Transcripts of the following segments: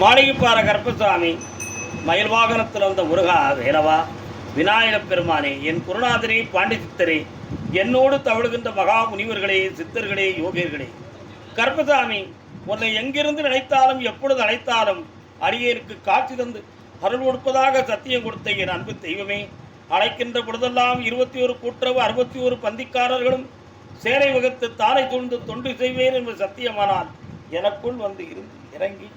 மாளிகைப்பாறை கருப்பசாமி மயில் வாகனத்தில் வந்த முருகா வேலவா விநாயகப் பெருமானே என் குருநாதனே பாண்டிசித்தரே என்னோடு தவழுகின்ற மகா முனிவர்களே சித்தர்களே யோகியர்களே. கருப்பசாமி உன்னை எங்கிருந்து நினைத்தாலும் எப்பொழுது அழைத்தாலும் அடியேனுக்கு காட்சி தந்து அருள் கொடுப்பதாக சத்தியம் கொடுத்த என் அன்பு தெய்வமே அழைக்கின்ற பொழுதெல்லாம் இருபத்தி ஒரு கூட்டுறவு அறுபத்தி ஒரு பந்திக்காரர்களும் சேரை வகுத்து தாரை சூழ்ந்து தொண்டு செய்வேன் என்று சத்தியமானால் எனக்குள் வந்து இருந்து இறங்கி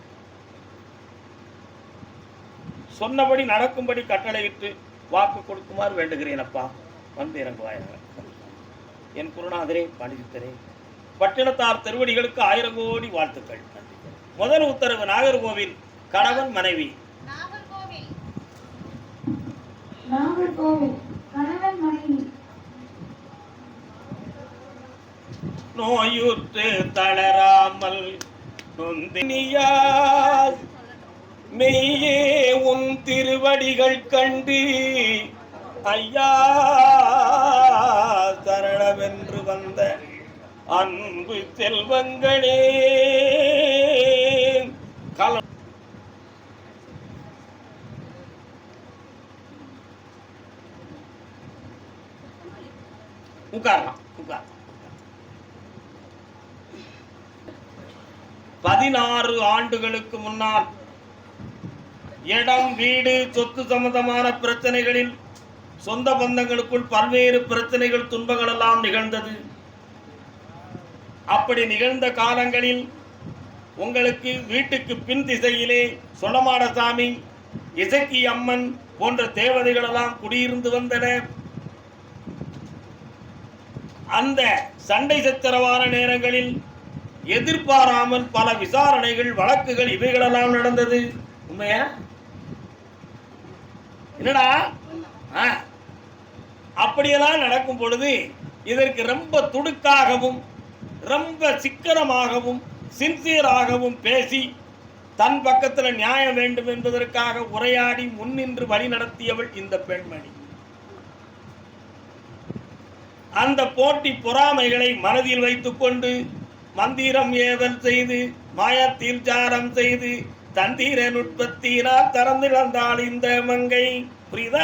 சொன்னபடி நடக்கும்படி கட்டளையிட்டு வாக்கு கொடுக்குமாறு வேண்டுகிறேன் அப்பா வந்து இறங்குவாயாக. என் குருநாதரே பண்டிதரே பட்டினத்தார் திருவடிகளுக்கு ஆயிரம் கோடி வாழ்த்துக்கள். முதல் உத்தரவு நாகர்கோவில் கணவன் மனைவி. நோயுற்று தளராமல் நொந்தினியார் மெய்யே உன் திருவடிகள் கண்டு ஐயா சரணமென்று வந்த அன்பு செல்வங்களே. கல உட்காரலாம் உட்காரலாம் பதினாறு ஆண்டுகளுக்கு முன்னால் இடம் வீடு சொத்து சம்பந்தமான பிரச்சனைகளில் சொந்த பந்தங்களுக்குள் பல்வேறு பிரச்சனைகள் துன்பங்கள் எல்லாம் நிகழ்ந்தது. அப்படி நிகழ்ந்த காலங்களில் உங்களுக்கு வீட்டுக்கு பின் திசையிலே சொலமாடசாமி இசக்கி அம்மன் போன்ற தேவதைகள் எல்லாம் குடியிருந்து வந்தன. அந்த சண்டை சச்சரவான நேரங்களில் எதிர்பாராமல் பல விசாரணைகள் வழக்குகள் இவைகளெல்லாம் நடந்தது. உண்மையா? என்னடா ஆ. அப்படியெல்லாம் நடக்கும் பொழுது இதற்கு ரொம்ப துடுக்காகவும் ரொம்ப சிக்கனமாகவும் சின்சியராகவும் பேசி தன் பக்கத்தில் நியாயம் வேண்டும் என்பதற்காக உரையாடி முன்னின்று வழி நடத்தியவள் இந்த பெண்மணி அந்த போட்டி பொறாமைகளை மனதில் வைத்துக்கொண்டு மந்திரம் ஏவல் செய்து மாயத்தீர்ச்சாரம் செய்து தந்திர நுட்பத்தினால் திறந்திழந்தாள் இந்த மங்கை. புரியுதா?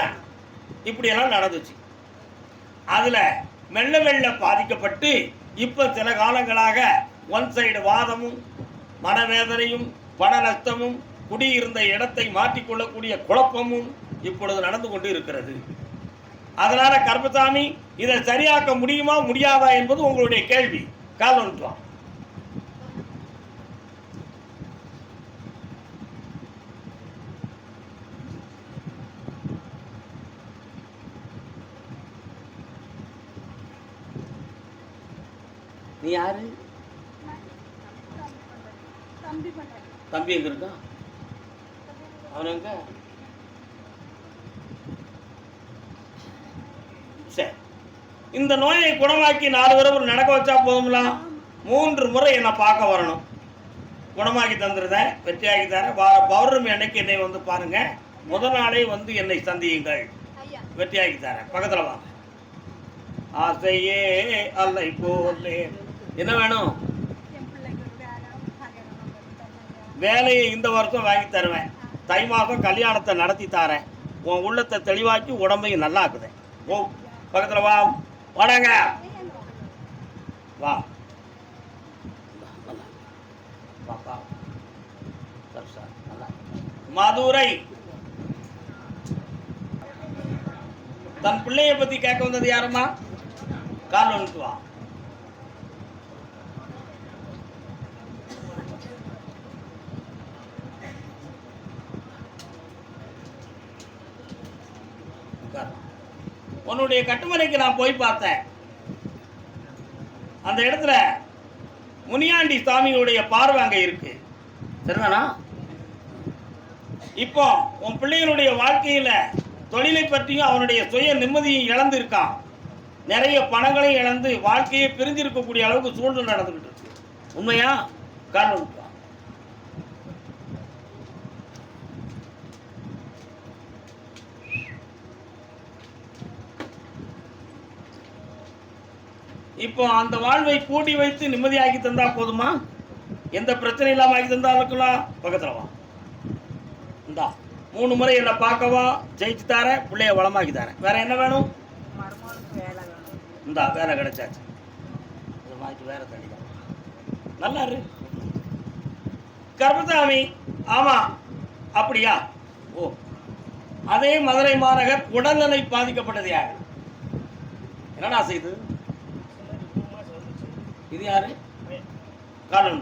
இப்படியெல்லாம் நடந்துச்சு. அதுல மெல்ல மெல்ல பாதிக்கப்பட்டு இப்ப சில காலங்களாக ஒன் சைடு வாதமும் மனவேதனையும் பண நஷ்டமும் குடியிருந்த இடத்தை மாற்றிக்கொள்ளக்கூடிய குழப்பமும் இப்பொழுது நடந்து கொண்டு இருக்கிறது. அதனால கருப்பசாமி இதை சரியாக்க முடியுமா முடியாதா என்பது உங்களுடைய கேள்வி. கால் வந்துட்டு யாரு? தம்பி எங்க இருக்கான் அவன் எங்க? சரி. இந்த நோயை குணமாக்கி நாலு தடவை நடக்க வச்சா போதும்லாம் மூன்று முறை என்னை பார்க்க வரணும். குணமாக்கி தந்துருதேன் வெற்றியாக்கி தரேன். வார பௌர்ணமி அன்னைக்கு என்னை வந்து பாருங்க. முதல் நாளே வந்து என்னை சந்தியுங்கள். வெற்றியாகி வெற்றியாக்கி தரேன். பக்கத்தில் வாங்க. ஆசையே அல்லை போலே. என்ன வேணும்? வேலையை இந்த வருஷம் வாங்கி தருவேன். தை மாதம் கல்யாணத்தை நடத்தி தரேன். உன் உள்ளத்தை தெளிவாக்கி உடம்பையும் நல்லாக்குதேன் ஓ பக்கத்தில் வா. வாடாங்க. வா. நல்லா. நல்லா. மதுரை. தன் பிள்ளைய பத்தி கேட்க வந்தது யாரம்மா? கால் வந்துட்டு வா உட்கார். உன்னுடைய கட்டுமனைக்கு நான் போய் பார்த்தேன். அந்த இடத்துல முனியாண்டி சாமியுடைய பார்வை அங்க இருக்கு. சரிதானா? இப்போ உன் பிள்ளைகளுடைய வாழ்க்கையில தொழிலை பற்றியும் அவனுடைய சுய நிம்மதியும் இழந்து இருக்கான் நிறைய பணங்களையும் இழந்து வாழ்க்கையை பிரிஞ்சிருக்கக்கூடிய அளவுக்கு சூழ்நிலை நடந்துகிட்டு இருக்கு. உண்மையா? காரணம் இப்போ அந்த வாழ்வை கூட்டி வைத்து நிம்மதியாக்கி தந்தா போதுமா? எந்த பிரச்சனை இல்லாம ஆக்கி தந்தாலும் பக்கத்துல வா. இந்தா மூணு முறை என்னை பார்க்கவா? ஜெயிச்சு தாரேன் பிள்ளைய வளமாக்கி தரேன் வேற என்ன வேணும்? இந்தா வேலை கிடைச்சாச்சு. இதை வேற தண்ணிதான் நல்லா இரு. கர்மசாமி ஆமா அப்படியா? ஓ அதே மதுரை மாநகர் உடல்நிலை பாதிக்கப்பட்டது யாரு? என்னடா செய்து? இது யாரு காலம்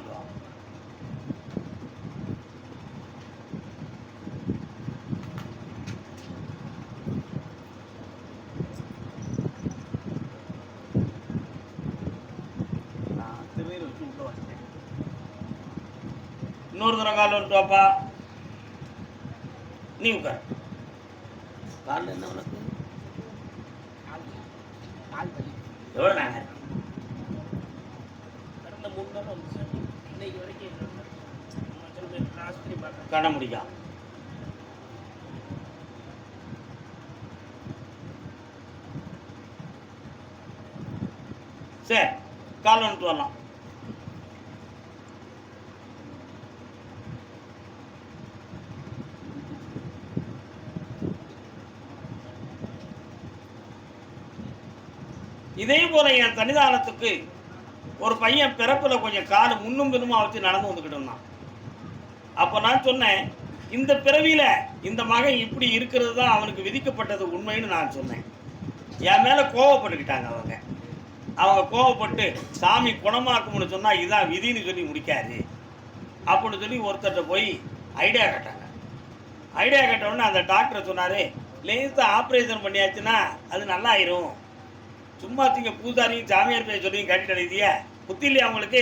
நான் திடீர்னு வச்சு உள்ள வச்சிட்டேன். இன்னொரு தடவை கால் வந்துட்டு வாப்பா நீ உட்கார் காலில் என்ன உனக்கு கால் வலி எவ்வளோ நேரம் கடந்த மூணு நாள் வந்து சார் இன்னைக்கு வரைக்கும் இல்லை ஆஸ்பத்திரி பார்த்தேன் காண முடியும் சரி கால் வந்துட்டு வரலாம். இதே போல என் சன்னிதானத்துக்கு ஒரு பையன் பிறப்புல கொஞ்சம் கால் முன்னும் பின்னுமா வச்சு நடந்து வந்துக்கிட்டு இருந்தான். அப்போ நான் சொன்னேன் இந்த பிறவியில் இந்த மகன் இப்படி இருக்கிறது தான் அவனுக்கு விதிக்கப்பட்டது உண்மைன்னு நான் சொன்னேன். என் மேலே கோவப்பட்டுக்கிட்டாங்க அவங்க. அவங்க கோவப்பட்டு சாமி குணமாக்கும்னு சொன்னால் இதான் விதின்னு சொல்லி முடிக்காது. அப்படின்னு சொல்லி ஒருத்தர்கிட்ட போய் ஐடியா கேட்டாங்க. ஐடியா கட்ட உடனே அந்த டாக்டர் சொன்னார் லேசாக ஆப்ரேஷன் பண்ணியாச்சுன்னா அது நல்லா ஆயிரும் சும்மா திங்க பூசாரியும் சாமியார் பேர் சொல்லியும் கேட்டுட்டு எழுதிய புத்தி இல்லையா அவங்களுக்கு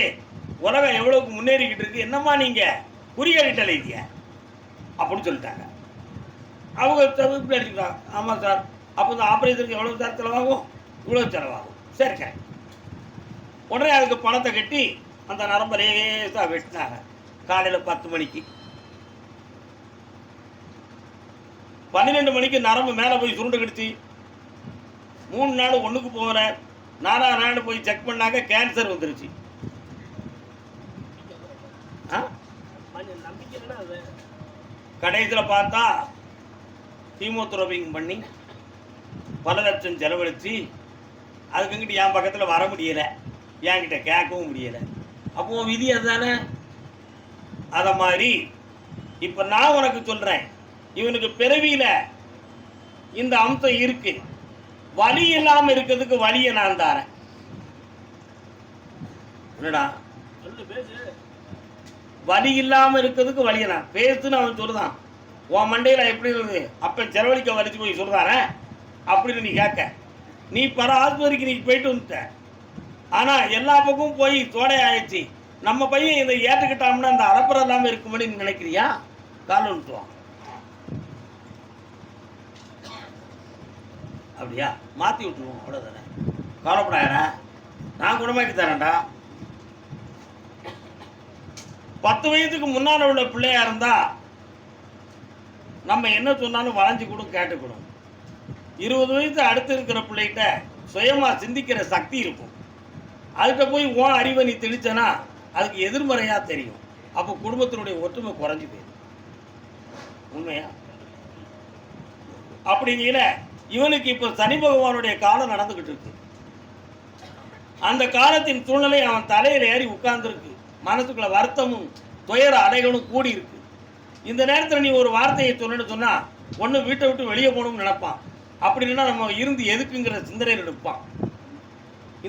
உலகம் எவ்வளவுக்கு முன்னேறிக்கிட்டு இருக்கு? என்னம்மா நீங்கள் குறியடிட்டு எழுதிய. அப்படின்னு சொல்லிட்டாங்க. அவங்க தவிர்ப்பு ஆமாம் சார். அப்போ இந்த ஆப்ரேஷனுக்கு எவ்வளோ சார் செலவாகும்? இவ்வளோ செலவாகும். சரி கரெக்ட் உடனே அதுக்கு பணத்தை கட்டி அந்த நரம்பை லேசாக வெட்டினாங்க. காலையில் பத்து மணிக்கு. பன்னிரெண்டு மணிக்கு நரம்பு மேலே போய் சுருண்டு கிடுச்சு மூணு நாள் ஒன்றுக்கு போகிற நாலாவது நாள் போய் செக் பண்ணாக்க கேன்சர் வந்துருச்சு ஆ கொஞ்சம் நம்பிக்கை இல்லைன்னா அது கடைசியில் பார்த்தா கீமோதெரபிங் பண்ணி பல லட்சம் செலவழித்து அதுக்குங்கிட்டு என் பக்கத்தில் வர முடியலை. என்கிட்ட கேட்கவும் முடியலை. அப்போ உன் விதி அதுதானே அதை மாதிரி இப்போ நான் உனக்கு சொல்கிறேன் இவனுக்கு பிறவியில் இந்த அம்சம் இருக்கு. வலி இல்லாமல் இருக்கிறதுக்கு வழியை நான் தாரேன். என்னடா? சொல்லு பேசு. வலி இல்லாமல் இருக்கிறதுக்கு வழியை நான் பேசுன்னு அவன் சொல்லுதான் உன் மண்டையில் எப்படி இருக்குது? அப்போ செலவழிக்க வலிச்சு போய் சொல்கிறானே அப்படின்னு நீ கேட்க. நீ பல ஆஸ்பத்திரிக்கு நீ போயிட்டு வந்துட்ட. ஆனால் எல்லா பக்கமும் போய் தோடை ஆயிடுச்சு. நம்ம பையன் இதை ஏற்றுக்கிட்டாம்னா அந்த அறப்புறம் இல்லாமல் இருக்கும்படி நீ நினைக்கிறியா? கால் வந்துட்டுவான் அப்படியா? மாற்றி விட்டுருவோம். அவ்வளோதானே கவலைப்படாயடா நான் குணமாக்கி தரேன்டா பத்து வயதுக்கு முன்னால் உள்ள பிள்ளையா இருந்தா நம்ம என்ன சொன்னாலும் வளைஞ்சு கூட கேட்டுக்கணும். இருபது வயசு அடுத்து இருக்கிற பிள்ளைகிட்ட சுயமா சிந்திக்கிற சக்தி இருக்கும். அதுகிட்ட போய் ஓன் அறிவை நீ தெளிச்சனா அதுக்கு எதிர்மறையா தெரியும். அப்போ குடும்பத்தினுடைய ஒற்றுமை குறைஞ்சு போயிடும். உண்மையா? அப்படிங்கிற இவனுக்கு இப்போ சனி பகவானுடைய காலம் நடந்துகிட்டு இருக்கு. அந்த காலத்தின் சூழ்நிலை அவன் தலையில் ஏறி உட்கார்ந்துருக்கு. மனசுக்குள்ள வருத்தமும் துயர அலைகளும் கூடி இருக்கு. இந்த நேரத்தில் நீ ஒரு வார்த்தையை சொன்னு சொன்னா ஒன்று வீட்டை விட்டு வெளியே போகணும்னு நினைப்பான். அப்படி இல்லைன்னா நம்ம இருந்து எதுக்குங்கிற சிந்தனையில் இருப்பான்.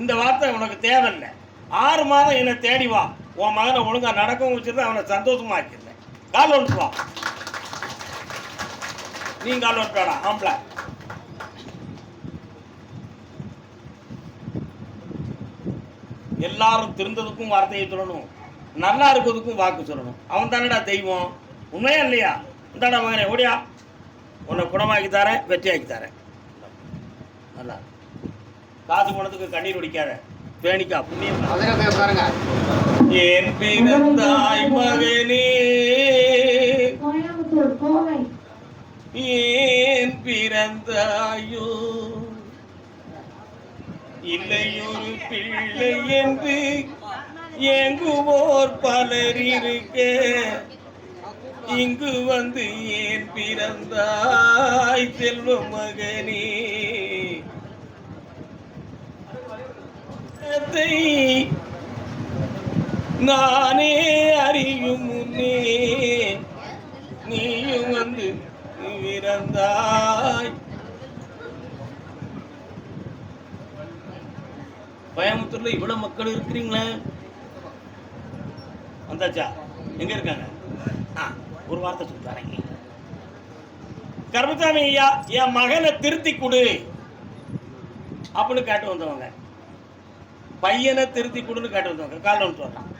இந்த வார்த்தை உனக்கு தேவையில்லை. ஆறு மாதம் என்னை தேடி வா. உன் மகனை ஒழுங்கா நடக்கவும் வச்சிருந்தேன் அவனை சந்தோஷமா ஆக்கிடுறேன் கால் ஒன்று வா. நீ கால் ஒன்று ஆம்பளை எல்லாரும் திருந்ததுக்கும் வார்த்தையை சொல்லணும். நல்லா இருக்கிறதுக்கும் வாக்கு சொல்லணும். அவன் தானடா தெய்வம். உண்மையா இல்லையா? இந்தாடா மகனே ஓடியா. உன்னை குணமாக்கி தரேன் வெற்றியாக்கி தரேன். நல்லா. காசு பணத்துக்கு கண்ணீர் குடிக்காத பேணிக்கா புண்ணியம். உட்காருங்க. ஏன் பிறந்தாய் மகனே. ஏன் பிறந்தாயோ? இல்லையொரு பிள்ளை என்று ஏங்குவோர் பலர் இருக்க. இங்கு வந்து ஏன் பிறந்தாய் செல்வ மகனே? அதை நானே அறியும் முன்னே நீயும் வந்து பிறந்தாய். கோயம்புத்தூர்ல இவ்வளவு மக்கள் இருக்கிறீங்களே? வந்தாச்சா? எங்கே இருக்காங்க? ஆ, ஒரு வார்த்தை சொல்றாங்க கருமசாமி ஐயா என் மகனை திருத்தி கொடு. அப்படின்னு கேட்டு வந்தவங்க. பையனை திருத்தி கொடுன்னு கேட்டு வந்தவங்க. காலில் வந்துட்டு வரலாம்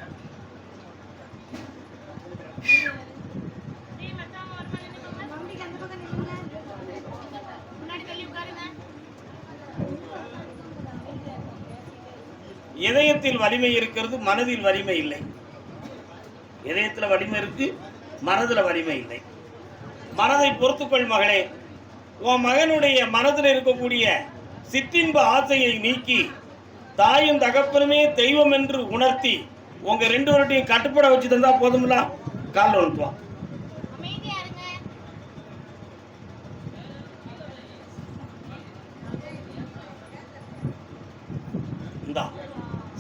இதயத்தில் வலிமை இருக்கிறது மனதில் வலிமை இல்லை. இதயத்தில் வலிமை இருக்கு மனதில் வலிமை இல்லை. மனதை பொறுத்துக்கொள் மகளே. உன் மகனுடைய மனதில் இருக்கக்கூடிய சிற்றின்ப ஆசையை நீக்கி தாயும் தகப்பனுமே தெய்வம் என்று உணர்த்தி உங்க ரெண்டு பேருடையும் கட்டுப்பட வச்சு தந்தா போதும்ல? காலில் அனுப்புவான் இந்தா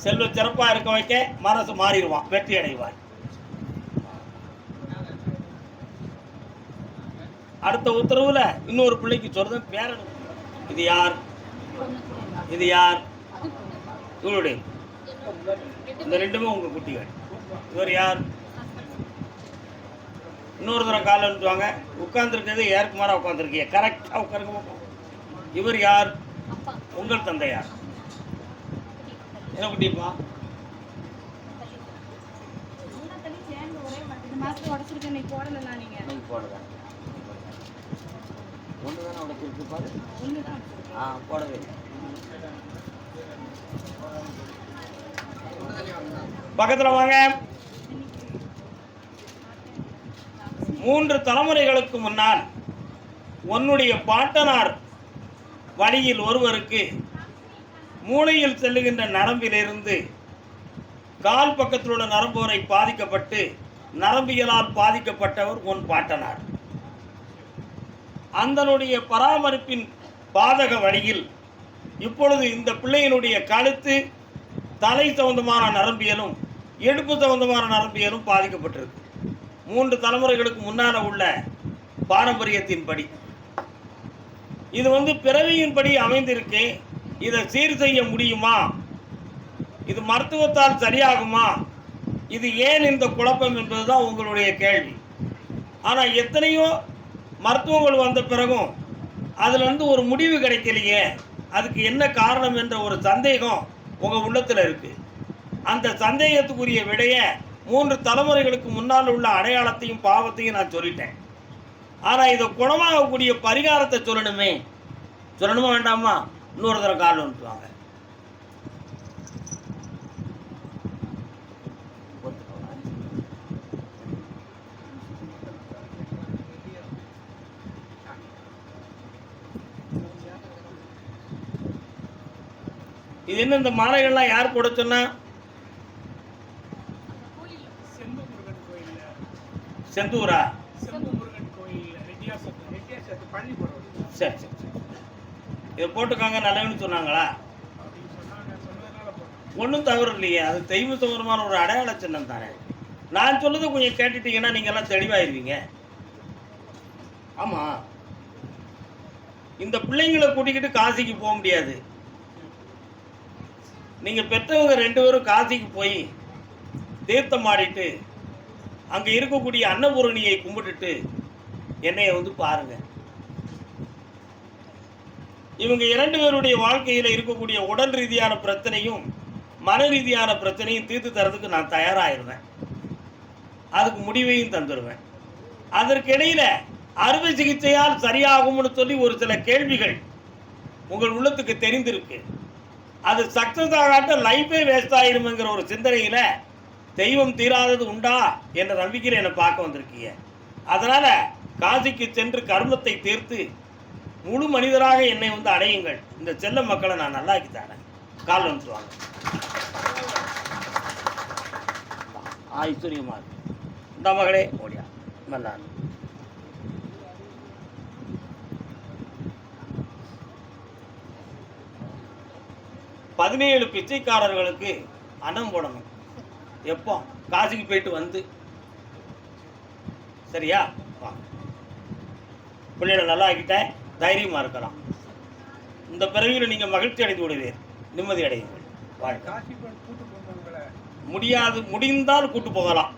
செல்வ சிறப்பா இருக்க வைக்க மனசு மாறிடுவான் வெற்றி அடைவாய் அடுத்த உத்தரவுல இன்னொரு பிள்ளைக்கு சொல்றது பேரன் இது யார்? இது யார்? இவருடைய. இந்த ரெண்டுமே உங்க குட்டிகள். இவர் யார்? இன்னொரு தடவை காலை அனுப்புவாங்க உட்கார்ந்துருக்கிறது மாறா உட்காந்துருக்கீங்க கரெக்டாக உட்காருங்க. இவர் யார்? உங்கள் தந்தையார். என்ன குட்டிப்பா? போடலாம் நீங்க. போடுறேன் ஒன்று தானே உடச்சிருக்கு பாரு? ஆ போடவே. பக்கத்தில் வாங்க. மூன்று தலைமுறைகளுக்கு முன்னால் உன்னுடைய பாட்டனார் வழியில் ஒருவருக்கு மூளையில் செல்லுகின்ற நரம்பிலிருந்து கால் பக்கத்தில் உள்ள நரம்பு வரை பாதிக்கப்பட்டு நரம்பியலால் பாதிக்கப்பட்டவர் உன் பாட்டனார். அந்தனுடைய பராமரிப்பின் பாதக வழியில் இப்பொழுது இந்த பிள்ளையினுடைய கழுத்து தலை சம்பந்தமான நரம்பியலும் இடுப்பு சம்பந்தமான நரம்பியலும் பாதிக்கப்பட்டிருக்கு. மூன்று தலைமுறைகளுக்கு முன்னால் உள்ள பாரம்பரியத்தின்படி. இது வந்து பிறவியின்படி அமைந்திருக்கு இதை சீர் செய்ய முடியுமா? இது மருத்துவத்தால் சரியாகுமா? இது ஏன் இந்த குழப்பம் என்பதுதான் உங்களுடைய கேள்வி. ஆனால் எத்தனையோ மருத்துவங்கள் வந்த பிறகும் அதுலேருந்து ஒரு முடிவு கிடைக்கலையே. அதுக்கு என்ன காரணம் என்ற ஒரு சந்தேகம் உங்கள் உள்ளத்தில் இருக்குது அந்த சந்தேகத்துக்குரிய விடையை மூன்று தலைமுறைகளுக்கு முன்னால் உள்ள அடையாளத்தையும் பாவத்தையும் நான் சொல்லிட்டேன். ஆனால் இதை குணமாகக்கூடிய பரிகாரத்தை சொல்லணுமே. சொல்லணுமா வேண்டாமா? இன்னொரு தரம் கால் அனுப்புவாங்க இது என்ன இந்த மாலைகள்லாம் யார் போட சொன்னா? முருகன் கோயில்ல செந்தூரா? முருகன் சரி சரி. இதை போட்டுக்காங்க நல்லவன்னு சொன்னாங்களா? அப்படின்னு சொன்னாங்க ஒன்றும் தவறு இல்லையே. அது தெய்வ சம்பந்தமான ஒரு அடையாள சின்னம் தானே. நான் சொல்லுறது கொஞ்சம் கேட்டுட்டீங்கன்னா நீங்க எல்லாம் தெளிவாயிருவீங்க. ஆமா. இந்த பிள்ளைங்களை கூட்டிக்கிட்டு காசிக்கு போக முடியாது. நீங்கள் பெற்றவங்க ரெண்டு பேரும் காசிக்கு போய் தீர்த்தம் ஆடிட்டு அங்கே இருக்கக்கூடிய அன்னபூரணியை கும்பிட்டுட்டு என்னைய வந்து பாருங்க. இவங்க இரண்டு பேருடைய வாழ்க்கையில் இருக்கக்கூடிய உடல் ரீதியான பிரச்சனையும் மன ரீதியான பிரச்சனையும் தீர்த்து தரதுக்கு நான் தயாராகிருவேன் அதுக்கு முடிவையும் தந்துடுவேன் அதற்கிடையில் அறுவை சிகிச்சையால் சரியாகும்னு சொல்லி ஒரு சில கேள்விகள் உங்கள் உள்ளத்துக்கு தெரிந்திருக்கு. அது சக்சஸ் ஆகாட்ட லைஃபே வேஸ்ட் ஆயிருமுங்கிற ஒரு சிந்தனையில தெய்வம் தீராதது உண்டா என்ற நம்பிக்கையில் என்னை பார்க்க வந்திருக்கீங்க. அதனால் காசிக்கு சென்று கர்மத்தை தீர்த்து முழு மனிதராக என்னை வந்து அடையுங்கள். இந்த செல்ல மக்களை நான் நல்லாக்கி தரேன். கால் வந்துடுவாங்க ஆச்சரியமாக இருக்கு. இந்த மகளே ஓடியா. நல்லா பதினேழு பிச்சைக்காரர்களுக்கு அன்னம் போடணும். எப்போ? காசுக்கு போயிட்டு வந்து. சரியா? வா. பிள்ளைகளை நல்லா ஆக்கிட்டேன். தைரியமா இருக்கலாம். இந்த பிறவியில் நீங்க மகிழ்ச்சி அடைந்து விடுவீர் நிம்மதி அடையுங்கள். வாழ்க்கை முடியாது முடிந்தால் கூட்டு போகலாம்.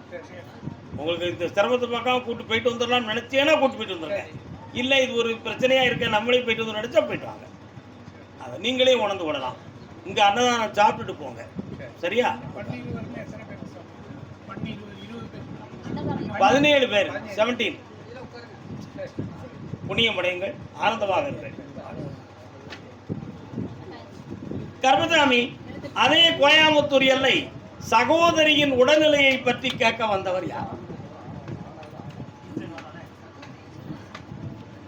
உங்களுக்கு இந்த சிரமத்தை பார்க்காம கூட்டு போயிட்டு வந்துடலாம்னு நினைச்சேன்னா கூட்டு போயிட்டு வந்துருங்க. இல்லை இது ஒரு பிரச்சனையா இருக்க நம்மளே போயிட்டு வந்து நினைச்சா போயிட்டு வாங்க. அதை நீங்களே உணர்ந்து விடலாம் இங்க அன்னதானம் சாப்பிட்டுட்டு போங்க. சரியா? பதினேழு பேர் செவன்டீன் சரி. புண்ணியம் அடையுங்கள் ஆனந்தமாக இருங்கள். கர்மசாமி அதே கோயாமுத்தூர் எல்லை சகோதரியின் உடல்நிலையை பற்றி கேட்க வந்தவர் யார்?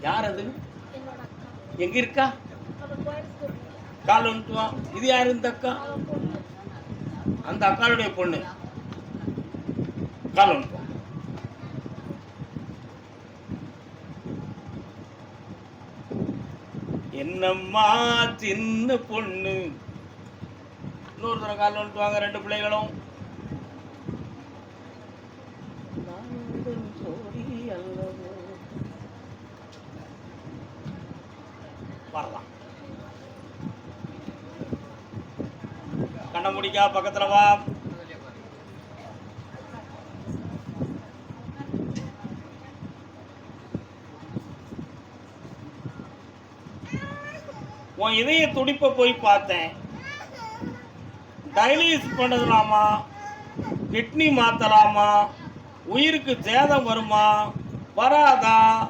யார் அது? எங்க இருக்கா? கால் வந்துட்டு இது யாரு இந்த அக்கா? பொண்ணு அந்த அக்காளுடைய பொண்ணு. கால் என்னம்மா சின்ன பொண்ணு. இன்னொரு தடவை கால் வந்துட்டு வாங்க ரெண்டு பிள்ளைகளும். வரலாம். கண்ண முடிக்கா பக்கத்துல வா. உன் இதய துடிப்பை போய் பார்த்தேன். டயலிஸ் பண்ணலாமா? கிட்னி மாத்தலாமா? உயிருக்கு சேதம் வருமா? வராதா?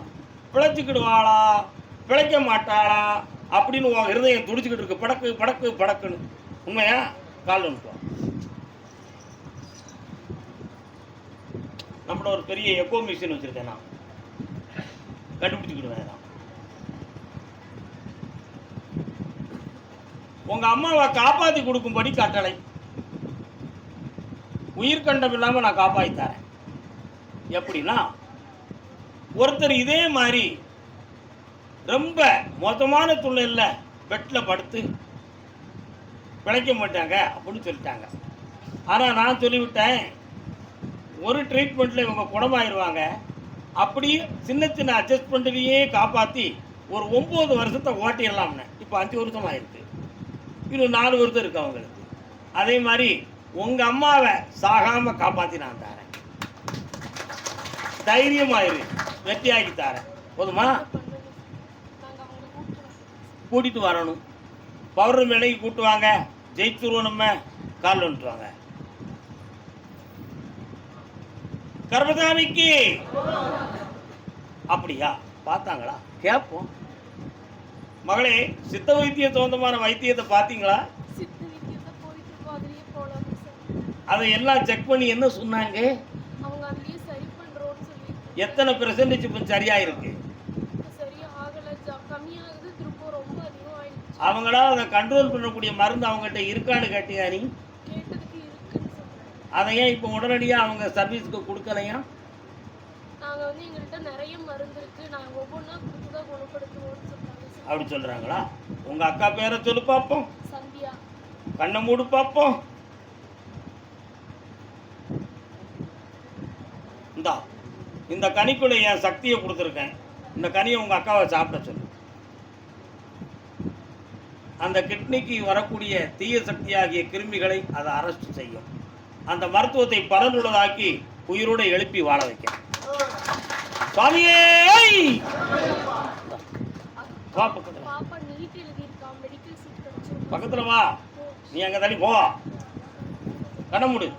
பிழைச்சிக்கிடுவாளா? பிழைக்க மாட்டாளா? அப்படின்னு உன் இருதயம் துடிச்சுக்கிட்டு இருக்கு. படக்கு படக்கு படக்குன்னு. உண்மையா? கால் வந்துட்டு நம்மளோட ஒரு பெரிய எக்கோ மிஷின் வச்சிருக்கேன்? நான் கண்டுபிடிச்சிக்கிடுவேன் நான் உங்க அம்மாவை காப்பாற்றி கொடுக்கும்படி கட்டளை உயிர் கண்டம் நான் காப்பாற்றி தரேன். எப்படின்னா ஒருத்தர் இதே மாதிரி ரொம்ப மொத்தமான துள்ளையில் பெட்டில் படுத்து பிழைக்க மாட்டாங்க அப்படின்னு சொல்லிட்டாங்க. ஆனால் நான் சொல்லிவிட்டேன். ஒரு ட்ரீட்மெண்ட்டில் இவங்க குணமாயிருவாங்க. அப்படி சின்ன சின்ன அட்ஜஸ்ட்மெண்ட்லேயே காப்பாற்றி ஒரு ஒம்பது வருஷத்தை ஓட்டிடலாம்னு. இப்போ அஞ்சு வருஷம் ஆயிருக்கு இன்னும் நாலு வருஷம் இருக்கு அவங்களுக்கு. அதே மாதிரி உங்கள் அம்மாவை சாகாமல் காப்பாற்றி நான் தரேன். தைரியமாயிரு. வெற்றியாக்கி தரேன். போதுமா? கூட்டிகிட்டு வரணும். பௌர்ணமி அன்னைக்கு கூட்டு வாங்க. ஜெயிச்சுருவோம் நம்ம. கால் வந்துட்டு வாங்க கர்மசாமிக்கு. அப்படியா? பார்த்தாங்களா? கேட்போம். மகளே சித்த வைத்திய சொந்தமான வைத்தியத்தை பார்த்தீங்களா? அதை எல்லாம் செக் பண்ணி என்ன சொன்னாங்க? எத்தனை பெர்சன்டேஜ் இப்போ சரியா இருக்கு இப்ப சரியா ஆகல ஜா- கம்மியாகுது திரும்ப ரொம்ப அவங்களால அதை கண்ட்ரோல் பண்ணக்கூடிய மருந்து அவங்ககிட்ட இருக்கான்னு கேட்டியா நீ? அதை ஏன் இப்போ உடனடியாக அவங்க சர்வீஸ்க்கு கொடுக்கலையா? நாங்க வந்து எங்கள்கிட்ட நிறைய மருந்து இருக்கு. நாங்க ஒவ்வொன்றா கொடுத்து தான் குணப்படுத்துவோம்னு சொல்றாங்க. அப்படி சொல்றாங்களா? உங்க அக்கா பேரை சொல்லு பார்ப்போம். சந்தியா. கண்ணை மூடு பார்ப்போம். இந்தா இந்த கனிக்குள்ள என் சக்தியை கொடுத்துருக்கேன். இந்த கனியை உங்க அக்காவை சாப்பிட சொல்லு. அந்த கிட்னிக்கு வரக்கூடிய தீய சக்தியாகிய கிருமிகளை அதை அரெஸ்ட் செய்யும். அந்த மருத்துவத்தை பலனுள்ளதாக்கி உயிரோட எழுப்பி வாழ வைக்கும். சுவாமியே பக்கத்துல வா. நீ அங்க தள்ளி போ. கண்ண மூடு.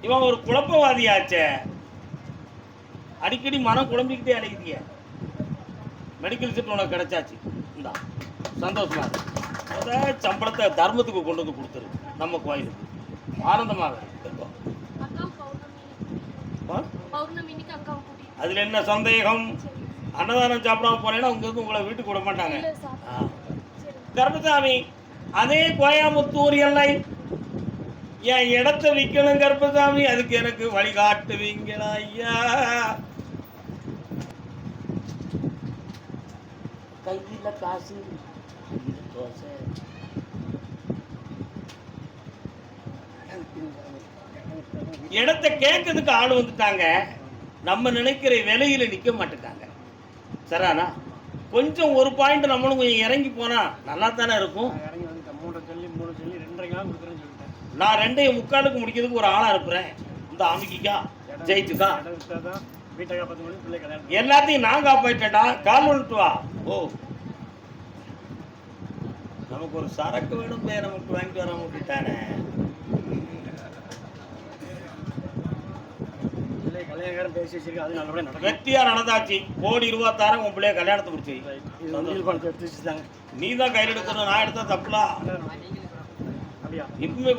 இவன் ஒரு குழப்பவாதியாச்சே. அடிக்கடி மனம் குழம்பிக்கிட்டே அலையுதிய. மெடிக்கல் சீட் உனக்கு கிடைச்சாச்சு. இந்தா சந்தோஷமா இரு. முத சம்பளத்தை தர்மத்துக்கு கொண்டு வந்து கொடுத்துரு. நம்ம கோயிலுக்கு. ஆனந்தமாக அதுல என்ன சந்தேகம்? அன்னதானம் சாப்பிடாம போனேன்னா உங்க உங்களை வீட்டுக்கு விட மாட்டாங்க. கருப்பசாமி அதே கோயமுத்தூர் எல்லை. என் இடத்த விற்கணும் கருப்பசாமி அதுக்கு எனக்கு வழிகாட்டுவீங்களா ஐயா? கையில காசு. தோசை இடத்த கேட்கறதுக்கு ஆள் வந்துட்டாங்க. நம்ம நினைக்கிற விலையில நிக்க மாட்டேங்காங்க. சரிண்ணா கொஞ்சம் ஒரு பாயிண்ட் நம்மளும் கொஞ்சம் இறங்கி போனா நல்லா தானே இருக்கும். நான் இறங்கி வந்துட்டேன். மூணு சொல்லி மூணு சொல்லி ரெண்டரை கிலோ கொடுக்குறேன்னு சொல்லிட்டேன். நான் ரெண்டையும் முக்காலுக்கு முடிக்கிறதுக்கு ஒரு ஆளா இருப்பேன் இந்த அமுக்கிக்கா ஜெயிச்சுக்கா வீட்டை எல்லாத்தையும் நான் காப்பாற்றேன்டா கால் வந்துட்டு வா ஓ. நமக்கு ஒரு சரக்கு வேணும் பே நமக்கு வாங்கிட்டு வர நடக்கும் வெற்றியா நடந்தாச்சு. கோடி ரூபா தரேன் உன் பிள்ளைய கல்யாணத்தை முடிச்சு நீ தான் கையில் எடுக்கணும் நான் எடுத்தா தப்புலாம் அப்படியா? இப்பவுமே